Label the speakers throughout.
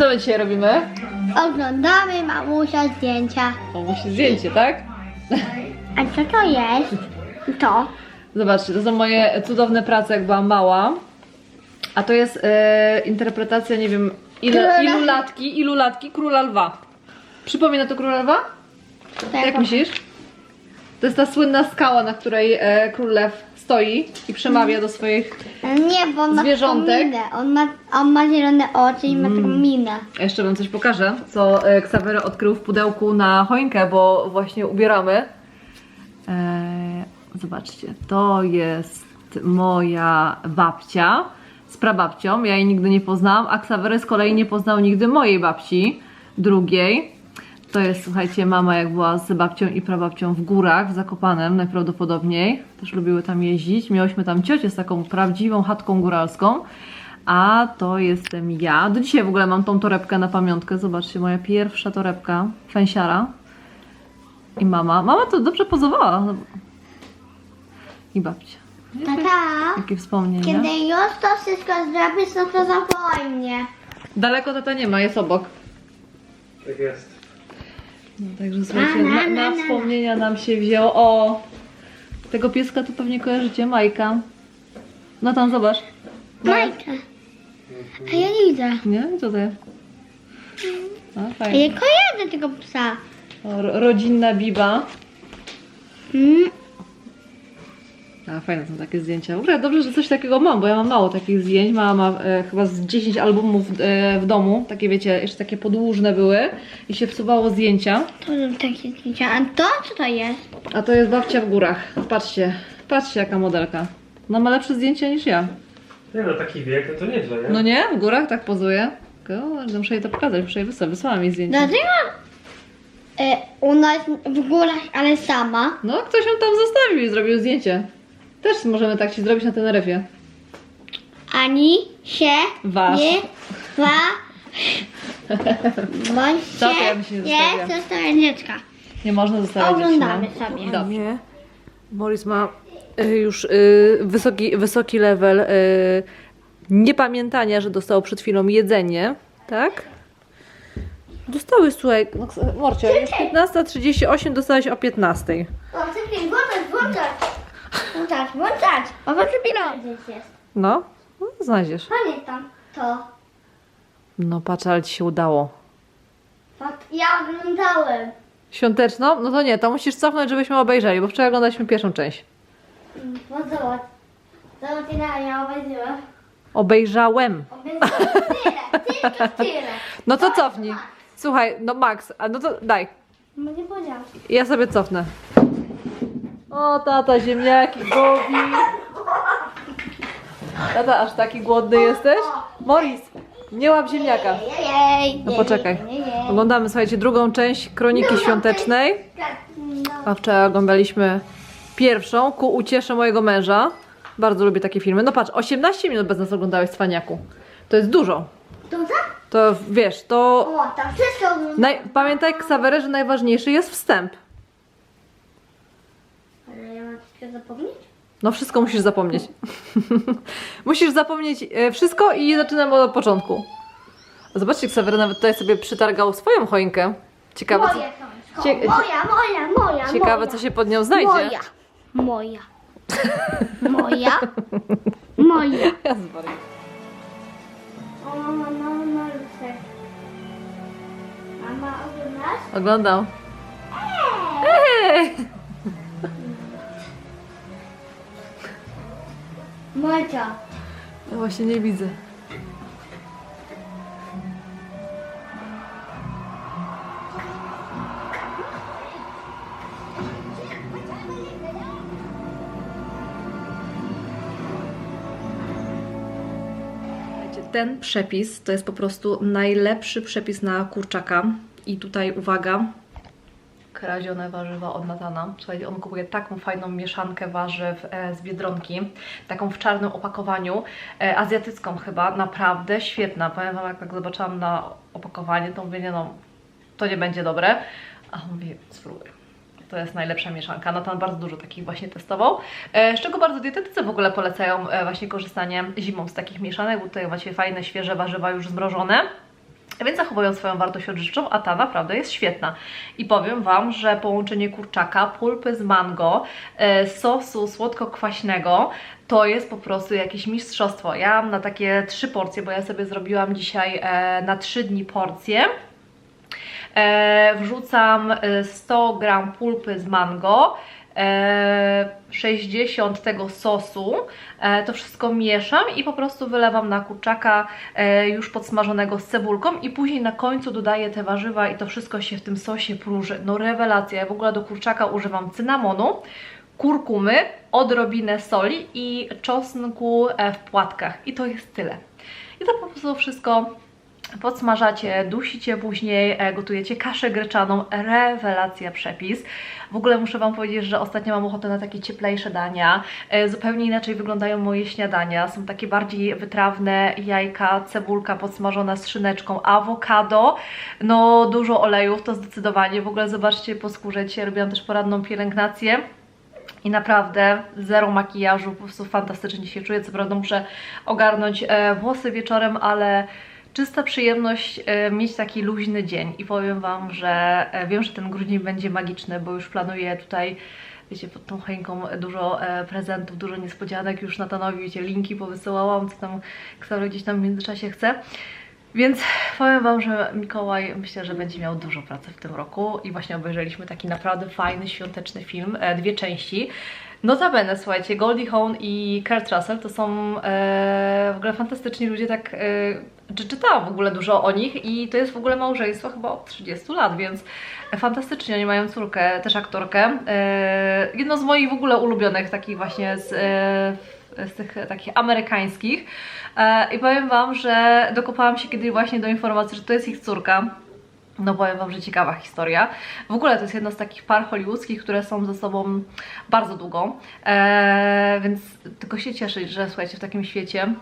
Speaker 1: Co my dzisiaj robimy?
Speaker 2: Oglądamy mamusia zdjęcia.
Speaker 1: O, musi zdjęcie, tak?
Speaker 2: A co to jest? To.
Speaker 1: Zobaczcie, to są moje cudowne prace, jak byłam mała. A to jest e, interpretacja, nie wiem, ile,
Speaker 2: Króla.
Speaker 1: ilu latki, ilu latki Króla Lwa. Przypomina to Króla Lwa? Jak myślisz? To jest ta słynna skała, na której e, Król Lew stoi i przemawia do swoich...
Speaker 2: Nie, bo on ma
Speaker 1: Zwierzątek.
Speaker 2: taką minę. On ma, on ma zielone oczy i ma taką minę.
Speaker 1: A Jeszcze wam coś pokażę, co e, Ksawery odkrył w pudełku na choinkę, bo właśnie ubieramy. E, zobaczcie, to jest moja babcia z prababcią. Ja jej nigdy nie poznałam, a Ksawery z kolei nie poznał nigdy mojej babci, drugiej. To jest, słuchajcie, mama jak była z babcią i prababcią w górach, w Zakopanem najprawdopodobniej. Też lubiły tam jeździć. Miałyśmy tam ciocię z taką prawdziwą chatką góralską. A to jestem ja. Do dzisiaj w ogóle mam tą torebkę na pamiątkę. Zobaczcie, moja pierwsza torebka fęsiara. I mama. Mama to dobrze pozowała. I babcia.
Speaker 2: Tata,
Speaker 1: Jakie wspomnienia.
Speaker 2: kiedy już to wszystko zrobisz, no to zawołaj mnie.
Speaker 1: Daleko tata nie ma, jest obok.
Speaker 3: Tak jest.
Speaker 1: No, także słuchajcie, na, na wspomnienia nam się wzięło. O! Tego pieska to pewnie kojarzycie, Majka. No tam zobacz.
Speaker 2: Majka. A ja nie widzę.
Speaker 1: Nie? Co to jest? A,
Speaker 2: A
Speaker 1: fajnie.
Speaker 2: ja kojarzę tego psa.
Speaker 1: O, ro- rodzinna biba.
Speaker 2: Mm.
Speaker 1: A fajne są takie zdjęcia. W ogóle dobrze, że coś takiego mam, bo ja mam mało takich zdjęć. Mama ma e, chyba z 10 albumów e, w domu. Takie wiecie, jeszcze takie podłużne były i się wsuwało zdjęcia.
Speaker 2: To są takie zdjęcia. A to co to jest?
Speaker 1: A to jest babcia w górach. Patrzcie, patrzcie jaka modelka. No ma lepsze zdjęcia niż ja.
Speaker 3: Nie no, taki wiek, no to nieźle, nie?
Speaker 1: No nie? W górach tak pozuje. Kurde, muszę jej to pokazać, muszę jej wysłać. Wysłała mi zdjęcie.
Speaker 2: Dlaczego e, u nas w górach, ale sama?
Speaker 1: No ktoś ją tam zostawił i zrobił zdjęcie. Też możemy tak ci zrobić na Teneryfie.
Speaker 2: Ani się
Speaker 1: Was.
Speaker 2: nie wa. Bądź
Speaker 1: Co to ja bym się nie
Speaker 2: nie.
Speaker 1: Nie można zostawiać
Speaker 2: Oglądamy
Speaker 1: no.
Speaker 2: sobie.
Speaker 1: Dobrze. Morris ma y, już y, wysoki, wysoki level y, niepamiętania, że dostał przed chwilą jedzenie, tak? Dostały, słuchaj, no, Morcio, jest 15.38, dostałeś o 15.00.
Speaker 2: O. Włączać, włączać. O, włączę pieniądze jest.
Speaker 1: No, no, znajdziesz.
Speaker 2: Pamiętam to.
Speaker 1: No patrz, ale ci się udało.
Speaker 2: Ja oglądałem.
Speaker 1: Świąteczną? No to nie, to musisz cofnąć, żebyśmy obejrzeli, bo wczoraj oglądaliśmy pierwszą część.
Speaker 2: No zobacz. Zobacz, ile ja obejrzałem.
Speaker 1: Obejrzałem.
Speaker 2: Obejrzałem tyle, tylko tyle.
Speaker 1: No to cofnij. Słuchaj, no Max, a no to daj.
Speaker 2: No nie powiedziałam.
Speaker 1: Ja sobie cofnę. O, tata, ziemniaki, Bobi. Tata, aż taki głodny jesteś? Morris, nie łap ziemniaka. No poczekaj. Oglądamy, słuchajcie, drugą część Kroniki Świątecznej. A wczoraj oglądaliśmy pierwszą, ku uciesze mojego męża. Bardzo lubię takie filmy. No patrz, 18 minut bez nas oglądałeś Cwaniaku. To jest dużo.
Speaker 2: To tak?
Speaker 1: To wiesz, to...
Speaker 2: O, tam wszystko.
Speaker 1: Naj... Pamiętaj, Ksawery, że najważniejszy jest wstęp.
Speaker 2: Ale ja mam wszystko zapomnieć?
Speaker 1: No wszystko musisz zapomnieć. musisz zapomnieć e, wszystko i zaczynamy od początku. Zobaczcie, Ksawery nawet tutaj sobie przytargał swoją choinkę. Ciekawe, co,
Speaker 2: Moja to
Speaker 1: Cie-.
Speaker 2: Moja, moja, moja,
Speaker 1: ciekawe,
Speaker 2: moja.
Speaker 1: co się pod nią znajdzie.
Speaker 2: Moja. Moja. Moja. Moja.
Speaker 1: Ja zwariuję.
Speaker 2: O, mama, mama, maluszek. Mama, oglądasz?
Speaker 1: Oglądał. Ej!
Speaker 2: Moja.
Speaker 1: Ja właśnie nie widzę. Ten przepis to jest po prostu najlepszy przepis na kurczaka. I tutaj uwaga, kradzione warzywa od Natana. Słuchajcie, on kupuje taką fajną mieszankę warzyw e, z Biedronki, taką w czarnym opakowaniu, e, azjatycką chyba, naprawdę świetna. Powiem Wam, jak tak zobaczyłam na opakowanie, to mówię, no, to nie będzie dobre. A on mówi, spróbuj. To jest najlepsza mieszanka. Natan bardzo dużo takich właśnie testował. E, z czego bardzo dietetycy w ogóle polecają właśnie korzystanie zimą z takich mieszanek, bo tutaj macie fajne, świeże warzywa już zmrożone. Więc zachowują swoją wartość odżywczą, a ta naprawdę jest świetna. I powiem Wam, że połączenie kurczaka, pulpy z mango, e, sosu słodko-kwaśnego to jest po prostu jakieś mistrzostwo. Ja na takie trzy porcje, bo ja sobie zrobiłam dzisiaj e, na trzy dni porcję. E, wrzucam e, 100 gram pulpy z mango, 60 tego sosu, e, to wszystko mieszam i po prostu wylewam na kurczaka e, już podsmażonego z cebulką i później na końcu dodaję te warzywa i to wszystko się w tym sosie próży. No rewelacja, ja w ogóle do kurczaka używam cynamonu, kurkumy, odrobinę soli i czosnku e, w płatkach i to jest tyle. I to po prostu wszystko podsmażacie, dusicie później, e, gotujecie kaszę gryczaną, rewelacja przepis. W ogóle muszę Wam powiedzieć, że ostatnio mam ochotę na takie cieplejsze dania. E, Zupełnie inaczej wyglądają moje śniadania. Są takie bardziej wytrawne, jajka, cebulka podsmażona z szyneczką, awokado, no dużo olejów, to zdecydowanie. W ogóle zobaczcie po skórze, dzisiaj robiłam też poradną pielęgnację. I naprawdę zero makijażu, po prostu fantastycznie się czuję. Co prawda muszę ogarnąć e, włosy wieczorem, ale czysta przyjemność e, mieć taki luźny dzień. I powiem Wam, że e, wiem, że ten grudzień będzie magiczny, bo już planuję tutaj wiecie, pod tą choinką dużo e, prezentów, dużo niespodzianek, już Natanowi, wiecie, linki powysyłałam, co tam Ksaro gdzieś tam w międzyczasie chce. Więc powiem Wam, że Mikołaj myślę, że będzie miał dużo pracy w tym roku i właśnie obejrzeliśmy taki naprawdę fajny, świąteczny film, dwie części. Notabene, słuchajcie, Goldie Hawn i Kurt Russell to są e, w ogóle fantastyczni ludzie, tak, e, czy czytałam w ogóle dużo o nich i to jest w ogóle małżeństwo chyba od 30 lat, więc fantastycznie, oni mają córkę, też aktorkę, e, jedno z moich w ogóle ulubionych, takich właśnie z, e, z tych takich amerykańskich. E, i powiem Wam, że dokopałam się kiedyś właśnie do informacji, że to jest ich córka, no powiem Wam, że ciekawa historia. W ogóle to jest jedno z takich par hollywoodzkich, które są ze sobą bardzo długo, e, więc tylko się cieszyć, że słuchajcie, w takim świecie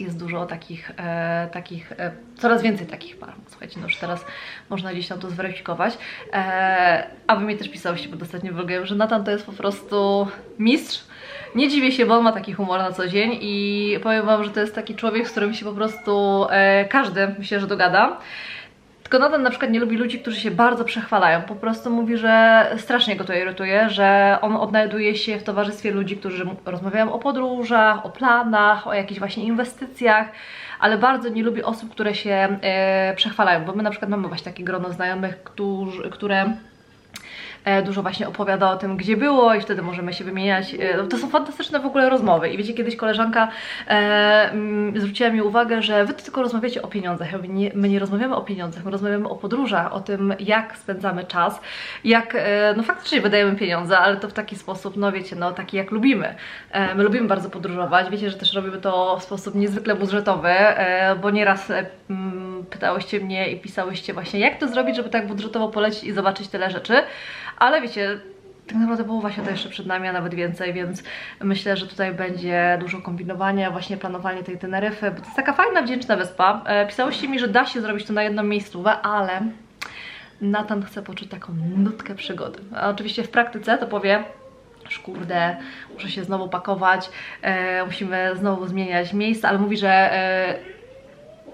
Speaker 1: jest dużo takich, e, takich e, coraz więcej takich par. Słuchajcie, no już teraz można gdzieś tam to zweryfikować. E, a Wy mi też pisałyście pod ostatnim vlogiem, że Nathan to jest po prostu mistrz. Nie dziwię się, bo on ma taki humor na co dzień i powiem Wam, że to jest taki człowiek, z którym się po prostu e, każdy, myślę, że dogada. Tylko Nathan na przykład nie lubi ludzi, którzy się bardzo przechwalają. Po prostu mówi, że strasznie go to irytuje, że on odnajduje się w towarzystwie ludzi, którzy rozmawiają o podróżach, o planach, o jakichś właśnie inwestycjach, ale bardzo nie lubi osób, które się e, przechwalają, bo my na przykład mamy właśnie takie grono znajomych, którzy, które dużo właśnie opowiada o tym, gdzie było i wtedy możemy się wymieniać. E, To są fantastyczne w ogóle rozmowy. I wiecie, kiedyś koleżanka e, mm, zwróciła mi uwagę, że wy tylko rozmawiacie o pieniądzach. Nie, my nie rozmawiamy o pieniądzach, my rozmawiamy o podróżach, o tym, jak spędzamy czas, jak, e, no faktycznie wydajemy pieniądze, ale to w taki sposób, no wiecie, no taki jak lubimy. E, My lubimy bardzo podróżować, wiecie, że też robimy to w sposób niezwykle budżetowy, e, bo nieraz e, mm, pytałyście mnie i pisałyście właśnie, jak to zrobić, żeby tak budżetowo polecić i zobaczyć tyle rzeczy, ale wiecie, tak naprawdę połowa świata jeszcze przed nami, a nawet więcej, więc myślę, że tutaj będzie dużo kombinowania, właśnie planowanie tej Teneryfy, bo to jest taka fajna, wdzięczna wyspa. E, Pisałyście mi, że da się zrobić to na jedną miejscówę, ale Nathan chce poczuć taką nutkę przygody. A oczywiście w praktyce to powie, kurde, muszę się znowu pakować, e, musimy znowu zmieniać miejsce, ale mówi, że e,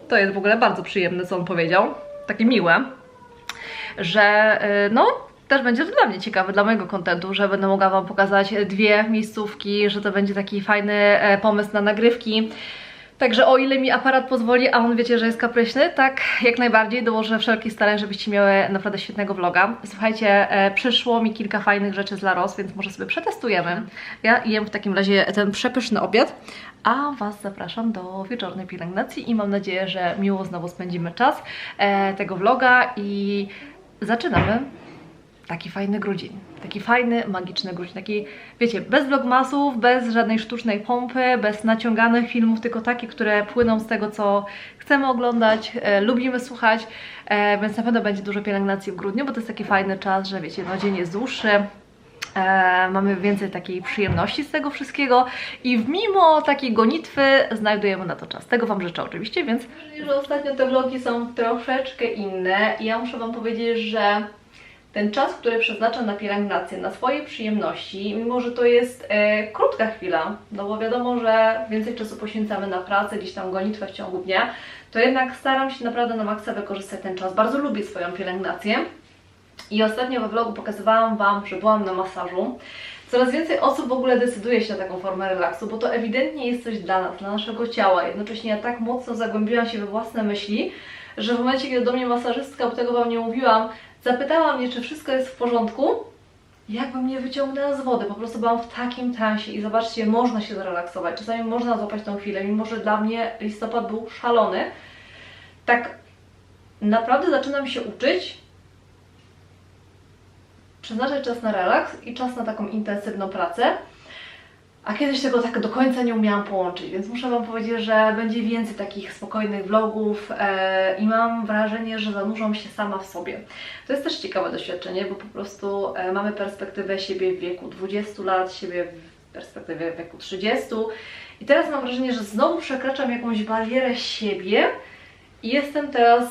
Speaker 1: to jest w ogóle bardzo przyjemne, co on powiedział, takie miłe, że e, no, też będzie to dla mnie ciekawe, dla mojego kontentu, że będę mogła Wam pokazać dwie miejscówki, że to będzie taki fajny e, pomysł na nagrywki. Także o ile mi aparat pozwoli, a on wiecie, że jest kapryśny, tak jak najbardziej dołożę wszelkich starań, żebyście miały naprawdę świetnego vloga. Słuchajcie, e, przyszło mi kilka fajnych rzeczy z Laros, więc może sobie przetestujemy. Ja jem w takim razie ten przepyszny obiad, a Was zapraszam do wieczornej pielęgnacji i mam nadzieję, że miło znowu spędzimy czas e, tego vloga i zaczynamy taki fajny grudzień. Taki fajny, magiczny grudzień. Taki, wiecie, bez vlogmasów, bez żadnej sztucznej pompy, bez naciąganych filmów, tylko takie, które płyną z tego, co chcemy oglądać, e, lubimy słuchać, e, więc na pewno będzie dużo pielęgnacji w grudniu, bo to jest taki fajny czas, że wiecie, no dzień jest dłuższy, E, mamy więcej takiej przyjemności z tego wszystkiego i mimo takiej gonitwy znajdujemy na to czas. Tego Wam życzę oczywiście, więc... że ostatnio te vlogi są troszeczkę inne i ja muszę Wam powiedzieć, że ten czas, który przeznaczam na pielęgnację, na swoje przyjemności, mimo że to jest e, krótka chwila, no bo wiadomo, że więcej czasu poświęcamy na pracę, gdzieś tam gonitwę w ciągu dnia, to jednak staram się naprawdę na maksa wykorzystać ten czas. Bardzo lubię swoją pielęgnację. I ostatnio we vlogu pokazywałam Wam, że byłam na masażu. Coraz więcej osób w ogóle decyduje się na taką formę relaksu, bo to ewidentnie jest coś dla nas, dla naszego ciała. Jednocześnie ja tak mocno zagłębiłam się we własne myśli, że w momencie, kiedy do mnie masażystka, bo tego Wam nie mówiłam, zapytała mnie, czy wszystko jest w porządku, jakby mnie wyciągnęła z wody. Po prostu byłam w takim transie i zobaczcie, można się zrelaksować. Czasami można złapać tą chwilę, mimo że dla mnie listopad był szalony. Tak naprawdę zaczynam się uczyć przeznaczać czas na relaks i czas na taką intensywną pracę. A kiedyś tego tak do końca nie umiałam połączyć, więc muszę Wam powiedzieć, że będzie więcej takich spokojnych vlogów e, i mam wrażenie, że zanurzam się sama w sobie. To jest też ciekawe doświadczenie, bo po prostu e, mamy perspektywę siebie w wieku 20 lat, siebie w perspektywie w wieku 30 i teraz mam wrażenie, że znowu przekraczam jakąś barierę siebie i jestem teraz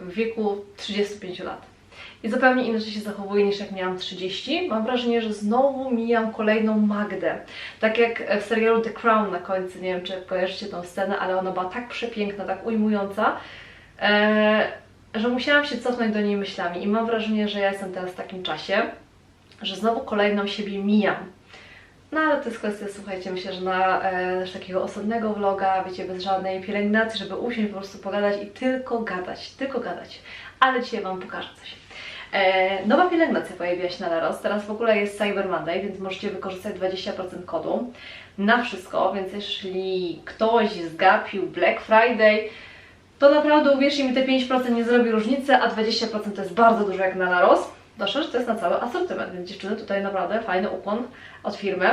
Speaker 1: w wieku 35 lat. I zupełnie inaczej się zachowuję niż jak miałam 30. Mam wrażenie, że znowu mijam kolejną Magdę. Tak jak w serialu The Crown na końcu, nie wiem czy kojarzycie tą scenę, ale ona była tak przepiękna, tak ujmująca, e, że musiałam się cofnąć do niej myślami. I mam wrażenie, że ja jestem teraz w takim czasie, że znowu kolejną siebie mijam. No ale to jest kwestia, słuchajcie, myślę, że na e, też takiego osobnego vloga, wiecie, bez żadnej pielęgnacji, żeby usiąść, po prostu pogadać i tylko gadać, tylko gadać. Ale dzisiaj Wam pokażę coś. E, nowa pielęgnacja pojawiła się na Laros. Teraz w ogóle jest Cyber Monday, więc możecie wykorzystać 20% kodu na wszystko. Więc jeśli ktoś zgapił Black Friday, to naprawdę uwierzcie mi, te 5% nie zrobi różnicy, a 20% to jest bardzo dużo jak na Laros. Proszę, że to jest na cały asortyment, więc dziewczyny tutaj naprawdę fajny ukłon od firmy.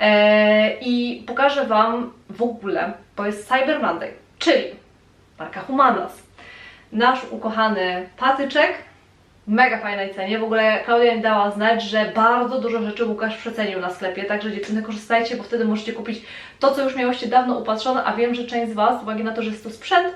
Speaker 1: E, I pokażę Wam w ogóle, bo jest Cyber Monday, czyli marka Humanas. Nasz ukochany patyczek mega fajnej cenie. W ogóle Klaudia mi dała znać, że bardzo dużo rzeczy Łukasz przecenił na sklepie, także dziewczyny korzystajcie, bo wtedy możecie kupić to, co już miałyście dawno upatrzone, a wiem, że część z Was, z uwagi na to, że jest to sprzęt,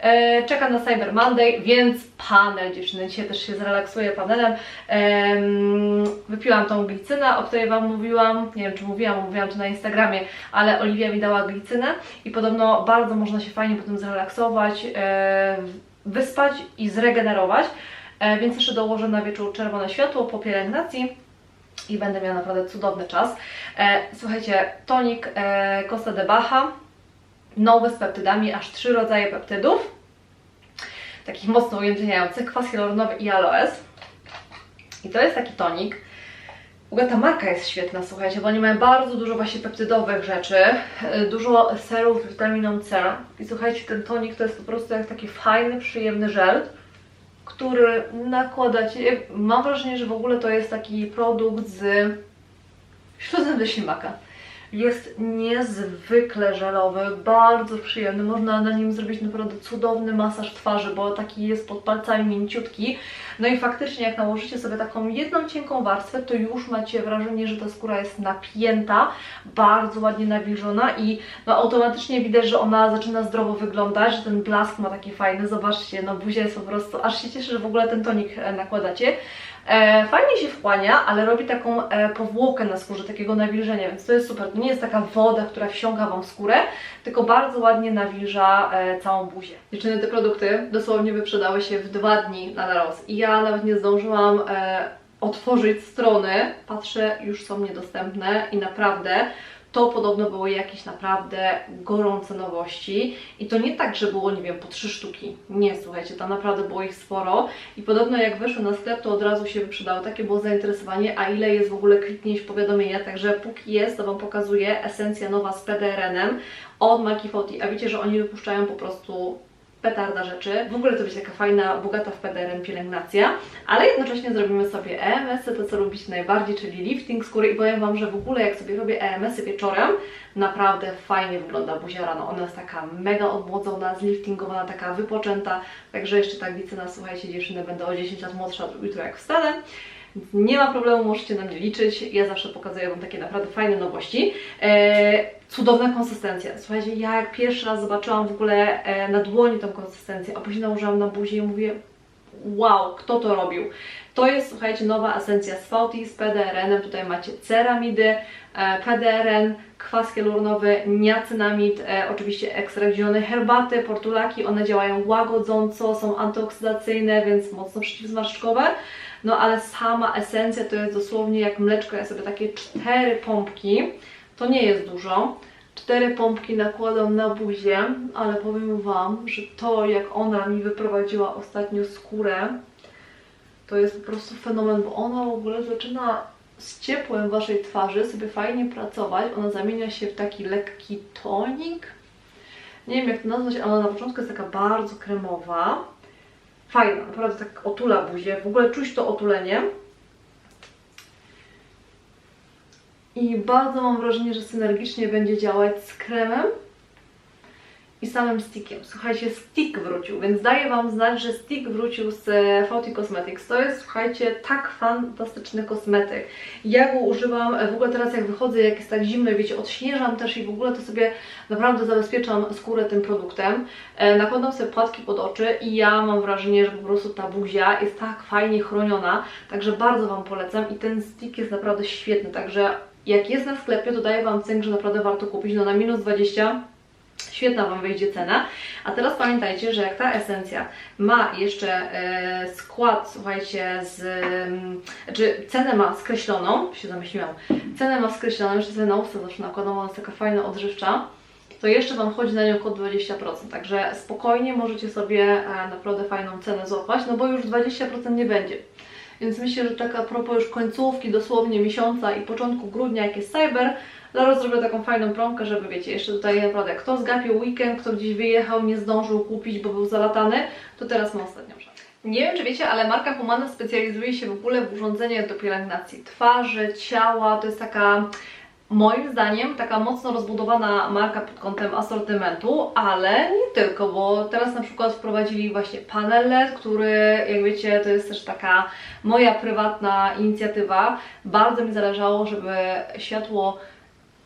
Speaker 1: e, czeka na Cyber Monday, więc panel, dziewczyny, dzisiaj też się zrelaksuję panelem. Em, wypiłam tą glicynę, o której Wam mówiłam, nie wiem czy mówiłam, mówiłam to na Instagramie, ale Oliwia mi dała glicynę i podobno bardzo można się fajnie potem zrelaksować, e, wyspać i zregenerować. E, więc jeszcze dołożę na wieczór czerwone światło po pielęgnacji i będę miała naprawdę cudowny czas. E, słuchajcie, tonik e, Costa de Baja, nowy z peptydami, aż trzy rodzaje peptydów, takich mocno ujędrniających, kwas hialuronowy i aloes. I to jest taki tonik. W ogóle ta marka jest świetna, słuchajcie, bo oni mają bardzo dużo właśnie peptydowych rzeczy, dużo serów z witaminą C. I słuchajcie, ten tonik to jest po prostu jak taki fajny, przyjemny żel który nakładacie. Jak- Mam wrażenie, że w ogóle to jest taki produkt z śluzem ze ślimaka. Jest niezwykle żelowy, bardzo przyjemny. Można na nim zrobić naprawdę cudowny masaż twarzy, bo taki jest pod palcami mięciutki. No i faktycznie, jak nałożycie sobie taką jedną cienką warstwę, to już macie wrażenie, że ta skóra jest napięta, bardzo ładnie nawilżona i no, automatycznie widać, że ona zaczyna zdrowo wyglądać, że ten blask ma taki fajny. Zobaczcie, no buzia jest po prostu, aż się cieszę, że w ogóle ten tonik e, nakładacie. E, fajnie się wchłania, ale robi taką e, powłokę na skórze, takiego nawilżenia, więc to jest super. To nie jest taka woda, która wsiąka Wam skórę, tylko bardzo ładnie nawilża e, całą buzię. Dziewczyny, te produkty dosłownie wyprzedały się w dwa dni na Laros i ja nawet nie zdążyłam e, otworzyć strony. Patrzę, już są niedostępne i naprawdę to podobno były jakieś naprawdę gorące nowości. I to nie tak, że było, nie wiem, po trzy sztuki. Nie, słuchajcie, tam naprawdę było ich sporo. I podobno jak weszły na sklep, to od razu się wyprzedały. Takie było zainteresowanie, a ile jest w ogóle kliknięć powiadomienia. Także póki jest, to Wam pokazuję esencja nowa z PDRN-em od Maki Foti. A wiecie, że oni wypuszczają po prostu petarda rzeczy. W ogóle to będzie taka fajna, bogata w PDRN pielęgnacja, ale jednocześnie zrobimy sobie EMS-y, to co lubicie najbardziej, czyli lifting skóry i powiem Wam, że w ogóle jak sobie robię EMS-y wieczorem, naprawdę fajnie wygląda buzia rano. Ona jest taka mega odmłodzona, zliftingowana, taka wypoczęta, także jeszcze ta glicyna, słuchajcie dziewczyny, będę o 10 lat młodsza jutro jak wstanę. Więc Nie ma problemu, możecie na mnie liczyć. Ja zawsze pokazuję Wam takie naprawdę fajne nowości. E, cudowna konsystencja. Słuchajcie, ja jak pierwszy raz zobaczyłam w ogóle e, na dłoni tą konsystencję, a później nałożyłam na buzię i mówię wow, kto to robił. To jest, słuchajcie, nowa esencja z VT, z PDRN-em. Tutaj macie ceramidy, e, PDRN, kwas hialuronowy, niacynamid, e, oczywiście ekstrakt zielonej herbaty, portulaki. One działają łagodząco, są antyoksydacyjne, więc mocno przeciwzmarszczkowe. No ale sama esencja to jest dosłownie jak mleczko. Ja sobie takie cztery pompki, to nie jest dużo. Cztery pompki nakładam na buzię, ale powiem Wam, że to jak ona mi wyprowadziła ostatnio skórę, to jest po prostu fenomen, bo ona w ogóle zaczyna z ciepłem Waszej twarzy sobie fajnie pracować. Ona zamienia się w taki lekki tonik. Nie wiem jak to nazwać, ale na początku jest taka bardzo kremowa. Fajna, naprawdę tak otula buzię. W ogóle czuć to otulenie. I bardzo mam wrażenie, że synergicznie będzie działać z kremem i samym stickiem. Słuchajcie, stick wrócił, więc daję Wam znać, że stick wrócił z e, Fauty Cosmetics. To jest, słuchajcie, tak fantastyczny kosmetyk. Ja go używam, e, w ogóle teraz jak wychodzę, jak jest tak zimno, wiecie, odśnieżam też i w ogóle to sobie naprawdę zabezpieczam skórę tym produktem. E, Nakładam sobie płatki pod oczy i ja mam wrażenie, że po prostu ta buzia jest tak fajnie chroniona, także bardzo Wam polecam i ten stick jest naprawdę świetny, także jak jest na sklepie, to daję Wam cynk, że naprawdę warto kupić, no na minus 20 świetna Wam wyjdzie cena. A teraz pamiętajcie, że jak ta esencja ma jeszcze e, skład, słuchajcie, z, mm, znaczy cenę ma skreśloną, się zamyśliłam, cenę ma skreśloną, jeszcze sobie na usta zawsze nakładam, ona jest taka fajna, odżywcza, to jeszcze Wam chodzi na nią kod 20%, także spokojnie możecie sobie e, naprawdę fajną cenę złapać, no bo już 20% nie będzie. Więc myślę, że tak a propos już końcówki, dosłownie miesiąca i początku grudnia, jak jest Cyber, zaraz zrobię taką fajną promkę, żeby wiecie, jeszcze tutaj naprawdę kto zgapił weekend, kto gdzieś wyjechał, nie zdążył kupić, bo był zalatany, to teraz ma ostatnią szansę. Nie wiem, czy wiecie, ale marka Humana specjalizuje się w ogóle w urządzeniach do pielęgnacji twarzy, ciała. To jest taka, moim zdaniem, taka mocno rozbudowana marka pod kątem asortymentu, ale nie tylko, bo teraz na przykład wprowadzili właśnie panel LED, który, jak wiecie, to jest też taka moja prywatna inicjatywa. Bardzo mi zależało, żeby światło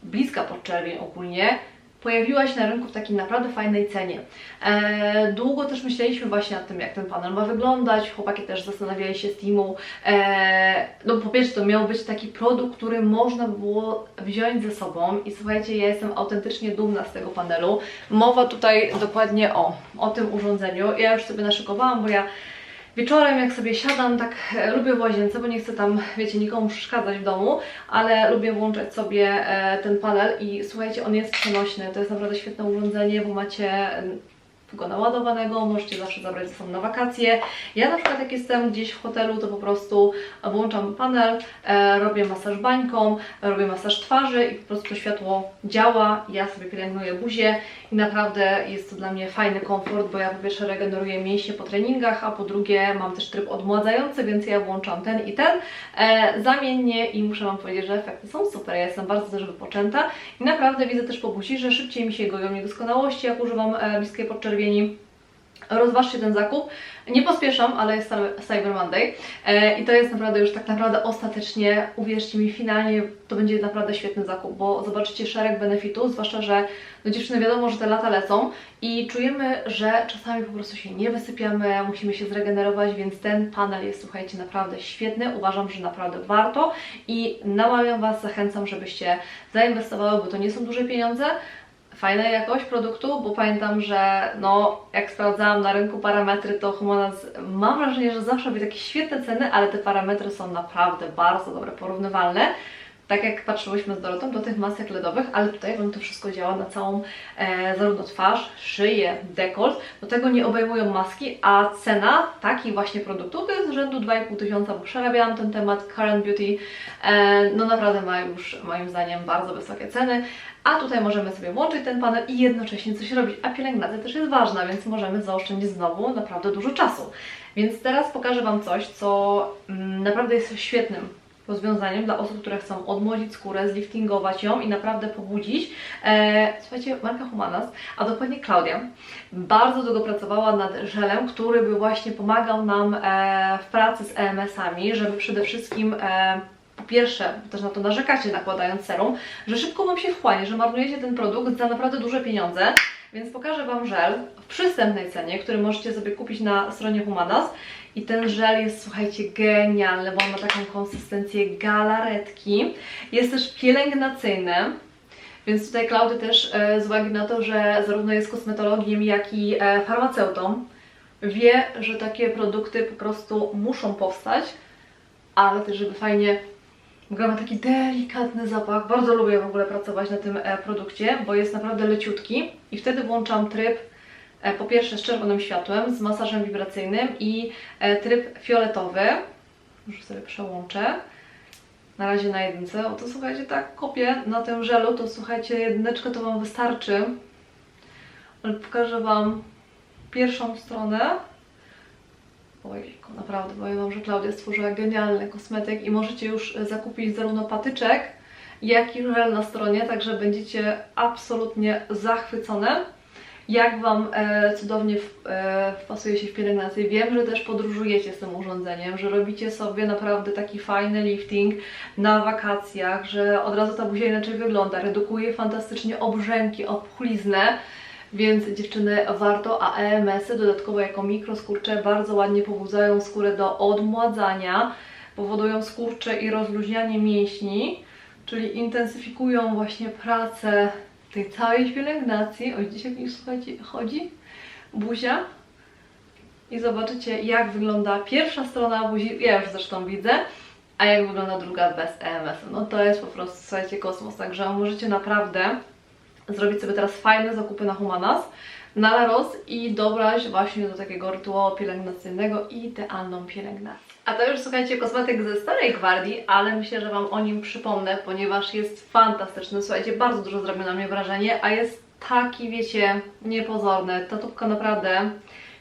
Speaker 1: bliska podczerwień ogólnie, pojawiła się na rynku w takiej naprawdę fajnej cenie. E, długo też myśleliśmy właśnie nad tym, jak ten panel ma wyglądać. Chłopaki też zastanawiali się z teamu. E, no po pierwsze, to miał być taki produkt, który można było wziąć ze sobą i słuchajcie, ja jestem autentycznie dumna z tego panelu. Mowa tutaj dokładnie o, o tym urządzeniu. Ja już sobie naszykowałam, bo ja Wieczorem, jak sobie siadam, tak e, lubię w łazience, bo nie chcę tam, wiecie, nikomu przeszkadzać w domu, ale lubię włączać sobie e, ten panel i słuchajcie, on jest przenośny. To jest naprawdę świetne urządzenie, bo macie go naładowanego, możecie zawsze zabrać ze sobą na wakacje. Ja na przykład jak jestem gdzieś w hotelu, to po prostu włączam panel, e, robię masaż bańką, robię masaż twarzy i po prostu to światło działa, ja sobie pielęgnuję buzię i naprawdę jest to dla mnie fajny komfort, bo ja po pierwsze regeneruję mięśnie po treningach, a po drugie mam też tryb odmładzający, więc ja włączam ten i ten e, zamiennie i muszę Wam powiedzieć, że efekty są super, ja jestem bardzo też wypoczęta i naprawdę widzę też po buzi, że szybciej mi się goją niedoskonałości, jak używam e, bliskiej podczerwieni. Rozważcie ten zakup. Nie pospieszam, ale jest Cyber Monday e, i to jest naprawdę już tak naprawdę ostatecznie, uwierzcie mi, finalnie to będzie naprawdę świetny zakup, bo zobaczycie szereg benefitów, zwłaszcza, że no dziewczyny wiadomo, że te lata lecą i czujemy, że czasami po prostu się nie wysypiamy, musimy się zregenerować, więc ten panel jest, słuchajcie, naprawdę świetny. Uważam, że naprawdę warto i namawiam Was, zachęcam, żebyście zainwestowały, bo to nie są duże pieniądze, fajna jakość produktu, bo pamiętam, że no, jak sprawdzałam na rynku parametry, to Humanas mam wrażenie, że zawsze były takie świetne ceny, ale te parametry są naprawdę bardzo dobre, porównywalne. Tak jak patrzyłyśmy z Dorotą do tych masek LEDowych, ale tutaj Wam to wszystko działa na całą e, zarówno twarz, szyję, dekolt. Do tego nie obejmują maski, a cena takich właśnie produktów to jest rzędu 2,5 tysiąca, bo przerabiałam ten temat. Current Beauty e, no naprawdę ma już moim zdaniem bardzo wysokie ceny. A tutaj możemy sobie włączyć ten panel i jednocześnie coś robić. A pielęgnacja też jest ważna, więc możemy zaoszczędzić znowu naprawdę dużo czasu. Więc teraz pokażę Wam coś, co mm, naprawdę jest świetnym rozwiązaniem dla osób, które chcą odmłodzić skórę, zliftingować ją i naprawdę pobudzić. E, słuchajcie, marka Humanas, a dokładnie Klaudia, bardzo długo pracowała nad żelem, który by właśnie pomagał nam e, w pracy z EMS-ami, żeby przede wszystkim e, po pierwsze, też na to narzekacie nakładając serum, że szybko Wam się wchłania, że marnujecie ten produkt za naprawdę duże pieniądze, więc pokażę Wam żel w przystępnej cenie, który możecie sobie kupić na stronie Humanas. I ten żel jest, słuchajcie, genialny, bo on ma taką konsystencję galaretki. Jest też pielęgnacyjny, więc tutaj Klaudy też e, z uwagi na to, że zarówno jest kosmetologiem, jak i e, farmaceutą, wie, że takie produkty po prostu muszą powstać, ale też żeby fajnie ogóle ma taki delikatny zapach. Bardzo lubię w ogóle pracować na tym e, produkcie, bo jest naprawdę leciutki i wtedy włączam tryb po pierwsze z czerwonym światłem, z masażem wibracyjnym i e, tryb fioletowy. Już sobie przełączę. Na razie na jedynce. O to słuchajcie, tak kopię na tym żelu, to słuchajcie, jedyneczkę to Wam wystarczy. Ale pokażę Wam pierwszą stronę. Ojejku, naprawdę powiem Wam, że Klaudia stworzyła genialny kosmetyk i możecie już e, zakupić zarówno patyczek, jak i żel na stronie, także będziecie absolutnie zachwycone. Jak Wam e, cudownie w, e, wpasuje się w pielęgnację. Wiem, że też podróżujecie z tym urządzeniem, że robicie sobie naprawdę taki fajny lifting na wakacjach, że od razu ta buzia inaczej wygląda, redukuje fantastycznie obrzęki, opuchliznę. Więc dziewczyny warto, a EMS-y dodatkowo jako mikroskurcze bardzo ładnie pobudzają skórę do odmładzania, powodują skurcze i rozluźnianie mięśni, czyli intensyfikują właśnie pracę tej całej pielęgnacji. Oj, dzisiaj mi słuchajcie, chodzi buzia. I zobaczycie jak wygląda pierwsza strona buzi, ja już zresztą widzę, a jak wygląda druga bez EMS-u. No to jest po prostu, słuchajcie, kosmos, także możecie naprawdę zrobić sobie teraz fajne zakupy na Humanas, na Laros i dobrać właśnie do takiego rytuału pielęgnacyjnego idealną pielęgnację. A to już słuchajcie, kosmetyk ze starej gwardii, ale myślę, że Wam o nim przypomnę, ponieważ jest fantastyczny. Słuchajcie, bardzo dużo zrobił na mnie wrażenie, a jest taki, wiecie, niepozorny. Ta tubka naprawdę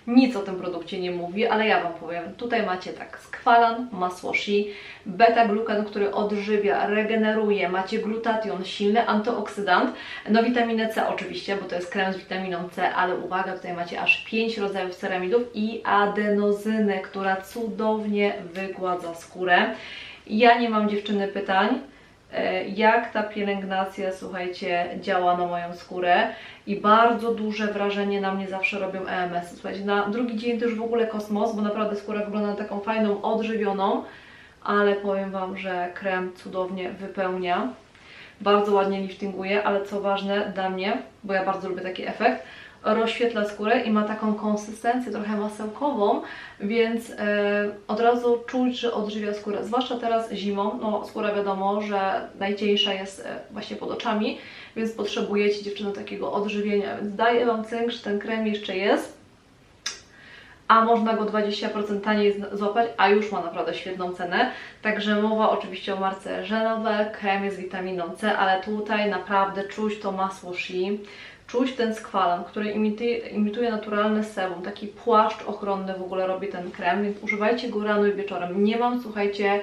Speaker 1: nic o tym produkcie nie mówi, ale ja Wam powiem. Tutaj macie tak skwalan, masło shea, beta-glukan, który odżywia, regeneruje, macie glutation, silny antyoksydant, no witaminę C oczywiście, bo to jest krem z witaminą C, ale uwaga, tutaj macie aż 5 rodzajów ceramidów i adenozynę, która cudownie wygładza skórę. Ja nie mam dziewczyny pytań, jak ta pielęgnacja, słuchajcie, działa na moją skórę i bardzo duże wrażenie na mnie zawsze robią EMS. Słuchajcie, na drugi dzień to już w ogóle kosmos, bo naprawdę skóra wygląda na taką fajną, odżywioną, ale powiem Wam, że krem cudownie wypełnia. Bardzo ładnie liftinguje, ale co ważne dla mnie, bo ja bardzo lubię taki efekt, rozświetla skórę i ma taką konsystencję trochę masełkową, więc e, od razu czuć, że odżywia skórę. Zwłaszcza teraz zimą, no skóra wiadomo, że najcieńsza jest e, właśnie pod oczami, więc potrzebujecie dziewczyny takiego odżywienia, więc daję Wam cynk, że ten krem jeszcze jest a można go 20% taniej złapać, a już ma naprawdę świetną cenę. Także mowa oczywiście o marce Genove, krem jest z witaminą C, ale tutaj naprawdę czuć to masło shea, czuć ten skwalan, który imituje, naturalne sebum, taki płaszcz ochronny w ogóle robi ten krem, więc używajcie go rano i wieczorem. Nie mam, słuchajcie,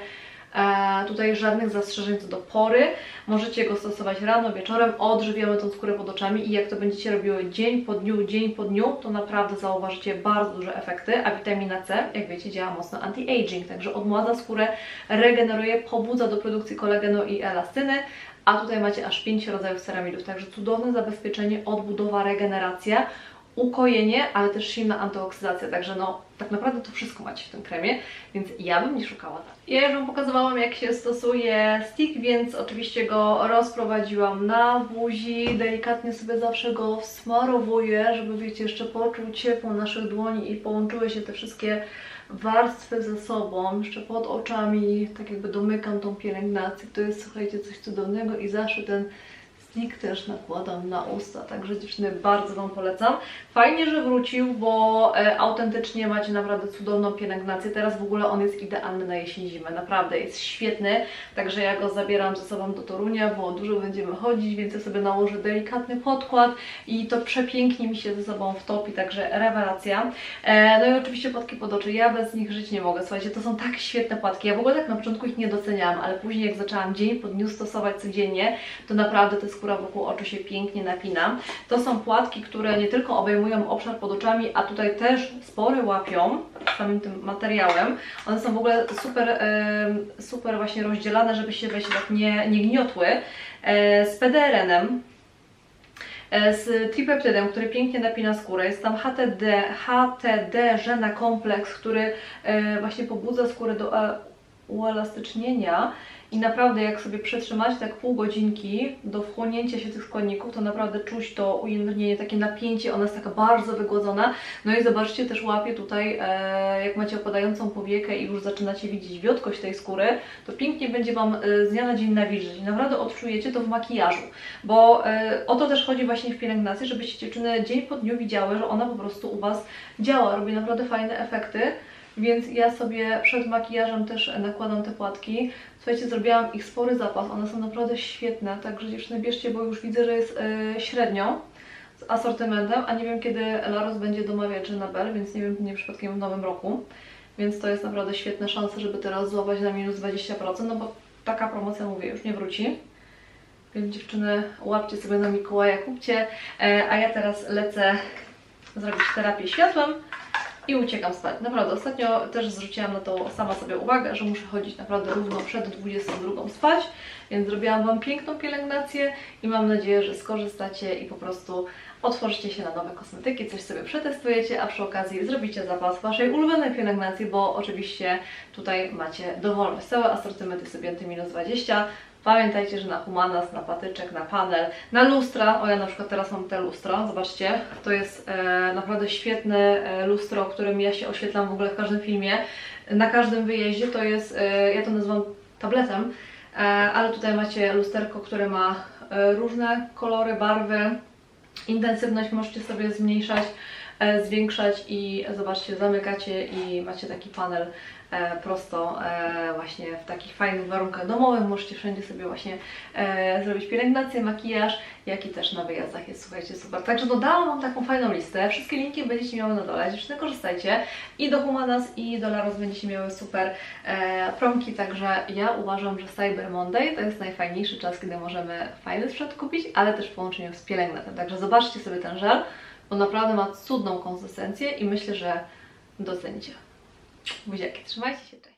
Speaker 1: e, tutaj żadnych zastrzeżeń co do pory. Możecie go stosować rano, wieczorem, odżywiamy tą skórę pod oczami i jak to będziecie robiły dzień po dniu, dzień po dniu, to naprawdę zauważycie bardzo duże efekty, a witamina C, jak wiecie, działa mocno anti-aging, także odmładza skórę, regeneruje, pobudza do produkcji kolagenu i elastyny, a tutaj macie aż 5 rodzajów ceramidów, także cudowne zabezpieczenie, odbudowa, regeneracja, ukojenie, ale też silna antyoksydacja, także no tak naprawdę to wszystko macie w tym kremie, więc ja bym nie szukała tak. Ja już Wam pokazywałam jak się stosuje stick, więc oczywiście go rozprowadziłam na buzi, delikatnie sobie zawsze go wsmarowuję, żeby wiecie, jeszcze poczuć ciepło naszych dłoni i połączyły się te wszystkie warstwy ze sobą, jeszcze pod oczami, tak jakby domykam tą pielęgnację, to jest słuchajcie coś cudownego i zawsze ten stick też nakładam na usta, także dziewczyny bardzo Wam polecam. Fajnie, że wrócił, bo e, autentycznie macie naprawdę cudowną pielęgnację. Teraz w ogóle on jest idealny na jesień zimę, naprawdę jest świetny, także ja go zabieram ze sobą do Torunia, bo dużo będziemy chodzić, więc ja sobie nałożę delikatny podkład i to przepięknie mi się ze sobą wtopi, także rewelacja. E, no i oczywiście płatki pod oczy, ja bez nich żyć nie mogę, słuchajcie, to są tak świetne płatki, ja w ogóle tak na początku ich nie doceniałam, ale później jak zaczęłam dzień po dniu stosować codziennie, to naprawdę ta skóra wokół oczu się pięknie napina. To są płatki, które nie tylko obejmują obszar pod oczami, a tutaj też spory łapią samym tym materiałem. One są w ogóle super, em, super właśnie rozdzielane, żeby się weź tak nie, nie gniotły. E, z PDRN-em. e, z tripeptydem, który pięknie napina skórę. Jest tam HTD, HTD Żena Kompleks, który e, właśnie pobudza skórę do e, uelastycznienia i naprawdę jak sobie przetrzymacie tak pół godzinki do wchłonięcia się tych składników, to naprawdę czuć to ujędrnienie, takie napięcie, ona jest taka bardzo wygłodzona. No i zobaczcie, też łapie tutaj, e, jak macie opadającą powiekę i już zaczynacie widzieć wiotkość tej skóry, to pięknie będzie Wam e, z dnia na dzień nawilżyć naprawdę odczujecie to w makijażu, bo e, o to też chodzi właśnie w pielęgnacji, żebyście dziewczyny dzień po dniu widziały, że ona po prostu u Was działa, robi naprawdę fajne efekty. Więc ja sobie przed makijażem też nakładam te płatki. Słuchajcie, zrobiłam ich spory zapas, one są naprawdę świetne, także dziewczyny bierzcie, bo już widzę, że jest e, średnio z asortymentem, a nie wiem kiedy Laros będzie domawiać Bell, więc nie wiem, nie przypadkiem w nowym roku. Więc to jest naprawdę świetna szansa, żeby teraz złapać na minus 20%, no bo taka promocja, mówię, już nie wróci. Więc dziewczyny, łapcie sobie na Mikołaja, kupcie, e, a ja teraz lecę zrobić terapię światłem i uciekam spać. Naprawdę, ostatnio też zwróciłam na to sama sobie uwagę, że muszę chodzić naprawdę równo przed 22 spać, więc zrobiłam Wam piękną pielęgnację i mam nadzieję, że skorzystacie i po prostu otworzycie się na nowe kosmetyki, coś sobie przetestujecie, a przy okazji zrobicie zapas Waszej ulubionej pielęgnacji, bo oczywiście tutaj macie dowolność. Cały asortyment jest objęty minus 20, Pamiętajcie, że na humanas, na patyczek, na panel, na lustra, o ja na przykład teraz mam te lustro, zobaczcie, to jest e, naprawdę świetne e, lustro, którym ja się oświetlam w ogóle w każdym filmie, na każdym wyjeździe, to jest, e, ja to nazywam tabletem, e, ale tutaj macie lusterko, które ma e, różne kolory, barwy, intensywność możecie sobie zmniejszać, e, zwiększać i zobaczcie, zamykacie i macie taki panel prosto e, właśnie w takich fajnych warunkach domowych. Możecie wszędzie sobie właśnie e, zrobić pielęgnację, makijaż, jak i też na wyjazdach jest, słuchajcie, super. Także dodałam Wam taką fajną listę. Wszystkie linki będziecie miały na dole, dziewczyny korzystajcie. I do Humanas i do Laros będziecie miały super e, promki, także ja uważam, że Cyber Monday to jest najfajniejszy czas, kiedy możemy fajny sprzęt kupić, ale też w połączeniu z pielęgnatem. Także zobaczcie sobie ten żel, bo naprawdę ma cudną konsystencję i myślę, że docenicie. Się, cześć!